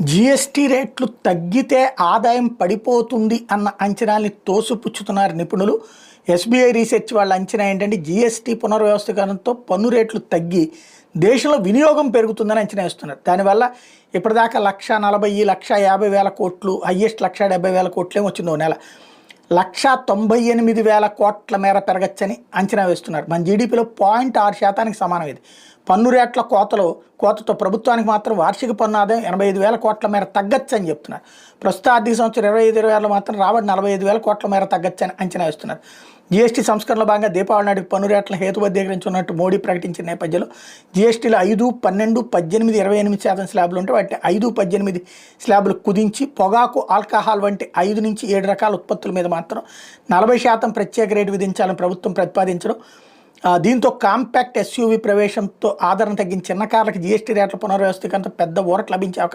GST రేట్లు తగ్గితే ఆదాయం పడిపోతుంది అన్న అంచనాల్ని తోసిపుచ్చుతున్నారు నిపుణులు. ఎస్బీఐ రీసెర్చ్ వాళ్ళ అంచనా ఏంటంటే జిఎస్టీ పునర్వ్యవస్థీకరణతో పన్ను రేట్లు తగ్గి దేశంలో వినియోగం పెరుగుతుందని అంచనా వేస్తున్నారు. దానివల్ల ఇప్పటిదాకా లక్ష నలభై లక్ష యాభై వేల కోట్లు హయ్యెస్ట్ లక్ష డెబ్బై వేల కోట్లే వచ్చింది ఓ నెల. లక్ష తొంభై ఎనిమిది వేల కోట్ల మేర పెరగచ్చని అంచనా వేస్తున్నారు. మన జీడిపిలో పాయింట్ ఆరు శాతానికి సమానం ఇది. పన్ను రేట్ల కోతలో కోతతో ప్రభుత్వానికి మాత్రం వార్షిక పన్ను ఆదాయం ఎనభై ఐదు వేల కోట్ల మేర తగ్గొచ్చని చెప్తున్నారు. ప్రస్తుత ఆర్థిక సంవత్సరం ఇరవై ఐదు ఇరవై మాత్రం రాబడి నలభై ఐదు వేల కోట్ల మేర తగ్గొచ్చని అంచనా వేస్తున్నారు. జీఎస్టీ సంస్కరణలో భాగంగా దీపావళి నాటికి పన్ను రేట్ల హేతుబద్ధీకరించున్నట్టు మోడీ ప్రకటించిన నేపథ్యంలో జీఎస్టీలో ఐదు పన్నెండు పద్దెనిమిది ఇరవై ఎనిమిది శాతం స్లాబులు ఉంటే వాటిని ఐదు పద్దెనిమిది స్లాబులు కుదించి పొగాకు ఆల్కహాల్ వంటి ఐదు నుంచి ఏడు రకాల ఉత్పత్తుల మీద మాత్రం నలభై శాతం ప్రత్యేక రేటు విధించాలని ప్రభుత్వం ప్రతిపాదించడం దీంతో కాంపాక్ట్ ఎస్యూవి ప్రవేశంతో ఆదరణ తగ్గిన చిన్న కార్లకు జీఎస్టీ రేట్ల పునర్వ్యవస్థీకరణతో పెద్ద ఊరట లభించే అవకాశం